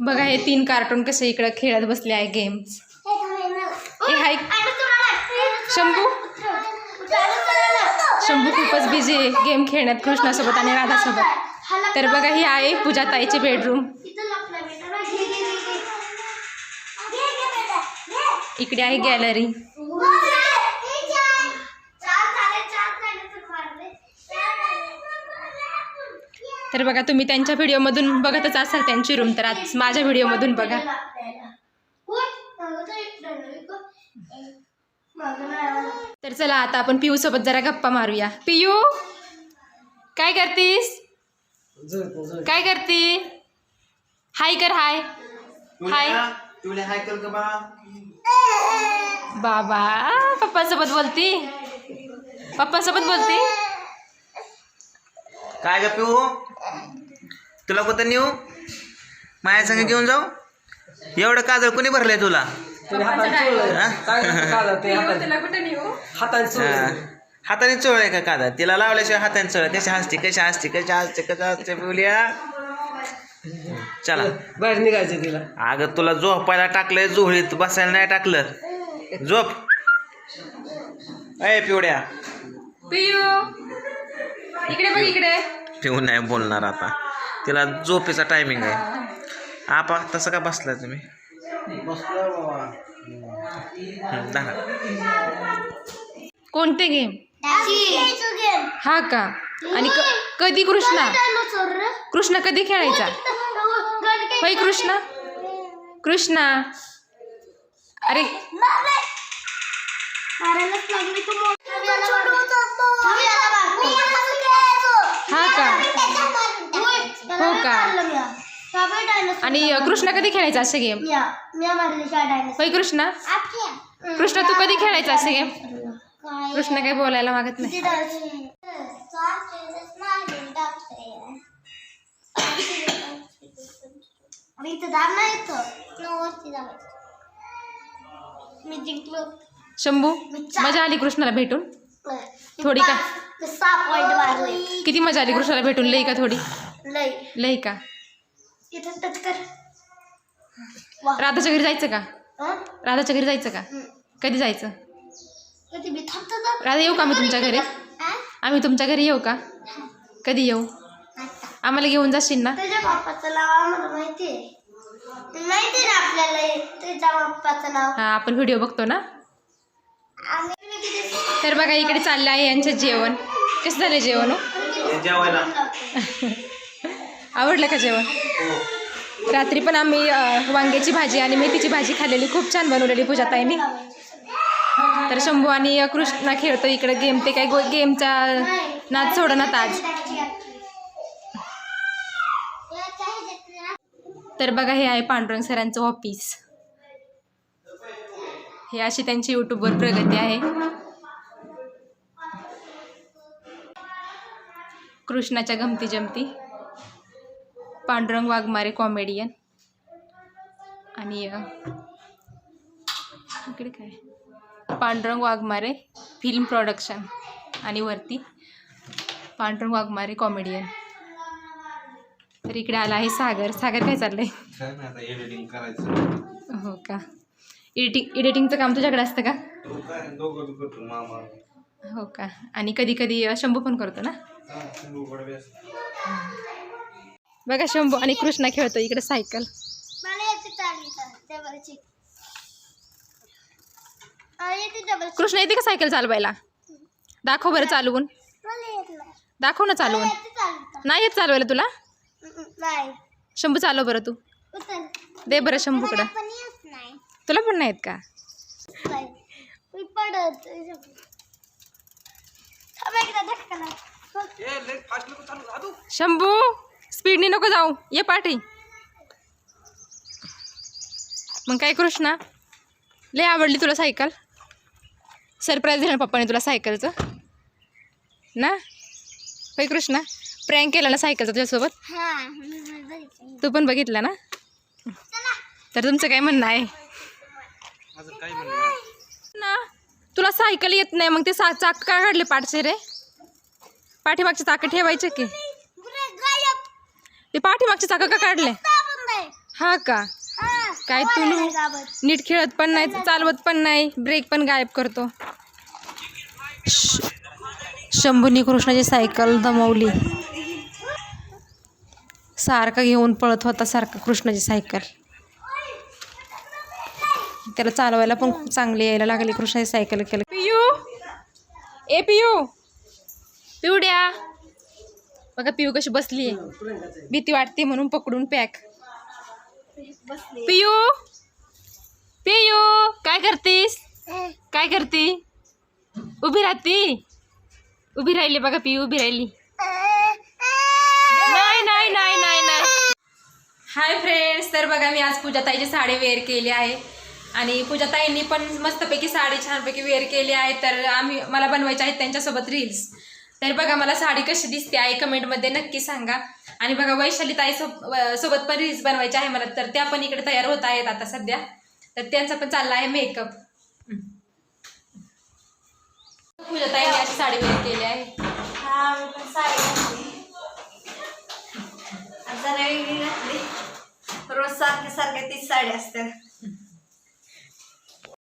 बघा हे तीन कार्टून कसे इकडे खेळत बसले आहे गेम्स हे हाय. शंभू? शंभू खूपच बिझी आहे गेम खेळण्यात कृष्णासोबत आणि राधासोबत. तर बघा ही आहे पूजा ताईची बेडरूम इकडे आहे गॅलरी तर बघा तुम्ही त्यांच्या व्हिडिओमधून बघतच असाल त्यांची रूम तर आज माझ्या व्हिडिओमधून बघा. तर चला आता आपण पियू सोबत जरा गप्पा मारूया. पियू काय करतीस? काय करते? हाय कर हाय. हाय. बा बाबा पप्पांसोबत बोलती? पप्पांसोबत बोलती? काय ग पिऊ तुला कुठं नेऊ? माझ्या संग घेऊन जाऊ? एवढं काजळ कोणी भरलंय तुला? हा? हा. हाताने चोळ आहे का कादा तिला लावल्याशिवाय हाताने चोळ कशी हसते कशी हसते कशी हसते कशी हसते पिवल्या चला. बाहेर निघायचं तिला. अगं तुला झोपायला टाकलंय जोहळीत. बसायला नाही टाकलं. झोप. अय पिवड्या. पियू. इकडे बघ इकडे. पिऊ नाही बोलणार आता. तिला झोपेचा टायमिंग आहे. आपा तसं का बसलाय तुम्ही. कोणते गेम हा का? आणि क- कधी कृष्णा? कृष्णा कधी खेळायचा? होय कृष्णा? कृष्णा? अरे. हो का? आणि कृष्णा कधी खेळायचा असे गेम होय कृष्णा? कृष्णा तू कधी खेळायचा असे गेम कृष्णा काही बोलायला मागत नाही. शंभू मजा आली कृष्णाला भेटून. थोडी का? सहा पॉइंट मारले किती मजा आली कृष्णाला भेटून लई का थोडी? लय लई का? इथं टच कर. राधाच्या घरी जायचं का? हं? राधाच्या घरी जायचं का? हं. कधी जायचं? कधी मी थांबतो तर राधा येऊ का आम्ही तुमच्या घरी? हं? आम्ही तुमच्या घरी येऊ का? कधी येऊ? आता. आम्हाला घेऊन जाशील ना? तुझ्या बाप्पाचं नाव आम्हाला माहिती आहे. माहिती ना आपल्याला? हे तुझ्या बाप्पाचं नाव. हा आपण व्हिडिओ बघतो ना? तर बघा इकडे चाललं आहे यांचं जेवण. कसं झालं जेवण हो? आवडलं का जेवण? रात्री पण आम्ही वांग्याची भाजी आणि मेथीची भाजी खाल्लेली खूप छान बनवलेली पूजाताईंनी तर शंभू आणि कृष्णा खेळतो इकडे गेम ते काय गेमचा नाच सोडणार आज. तर बघा हे आहे पांडुरंग सरांचं ऑफिस हे अशी त्यांची यूट्यूबवर प्रगती आहे. कृष्णाच्या गमती जमती. पांडुरंग वाघमारे कॉमेडियन आणि इकडे काय? पांडुरंग वाघमारे फिल्म प्रोडक्शन आणि वरती पांडुरंग वाघमारे कॉमेडियन तर इकडे आला आहे सागर. सागर काय चाललंय? हो का? एडिटिंग एडिटिंगचं काम तुझ्याकडे असतं का? मामा. हो का? आणि कधी कधी शंभू पण करतो ना? बघा शंभू आणि कृष्णा खेळतो इकडे सायकल. कृष्णा येते का सायकल चालवायला? दाखव बरं चालवून. दाखव ना चालवून. नाही येत चालवायला तुला? नाही. शंभू चालव बरं तू. उतर दे बरं शंभूकडं. तुला पण नाही. येत का. शंभू स्पीडनी नको जाऊ. ये पाठी. मग काय कृष्णा लय आवडली तुला सायकल. सरप्राईज दिलं ना पप्पाने तुला सायकलचं. ना? होय कृष्णा प्रँक केला ना सायकलचा तुझ्यासोबत? हा. तू पण बघितला ना? तर तुमचं काय म्हणणं आहे? ना तुला सायकल येत नाही मग ते सा चाक का काढले पाठचे रे? पाठीमागचे चाकं ठेवायचे की? ते पाठीमागचे चाकं का काढले? हा का? काय तू नीट खेळत पण नाही चालवत पण नाही ब्रेक पण गायब करतो. श- शंभूनी कृष्णाची सायकल दमवली. सारखा घेऊन पळत होता सारखा कृष्णाची सायकल. त्याला चालवायला पण खूप चांगली यायला लागली. कृष्णाची सायकल केलं. पियू! ए पियू! पिवड्या बघा पियू कशी बसली भीती वाटते म्हणून पकडून पॅक. पियू! पियू! काय करतीस? काय करती? उभी राहती? उभी राहिली बघा पियू उभी राहिली. नाही नाही नाही नाही नाही. हाय फ्रेंड्स तर बघा मी आज पूजाताईची साडी वेअर केली आहे. आणि पूजाताईंनी पण मस्तपैकी साडी छानपैकी वेअर केली आहे. तर आम्ही मला बनवायचे आहेत त्यांच्यासोबत रील्स तर बघा मला साडी कशी दिसते आहे कमेंटमध्ये नक्की सांगा. आणि बघा वैशाली ताई सोब सोबत पण रील्स बनवायच्या आहे मला. तर त्या पण इकडे तयार होत आहेत आता सध्या. तर त्यांचा पण चालला आहे मेकअप पूजाताईने अशी साडी वेअर केली आहे. पण साडी रोज सारखे सारखे तीच साडी असतात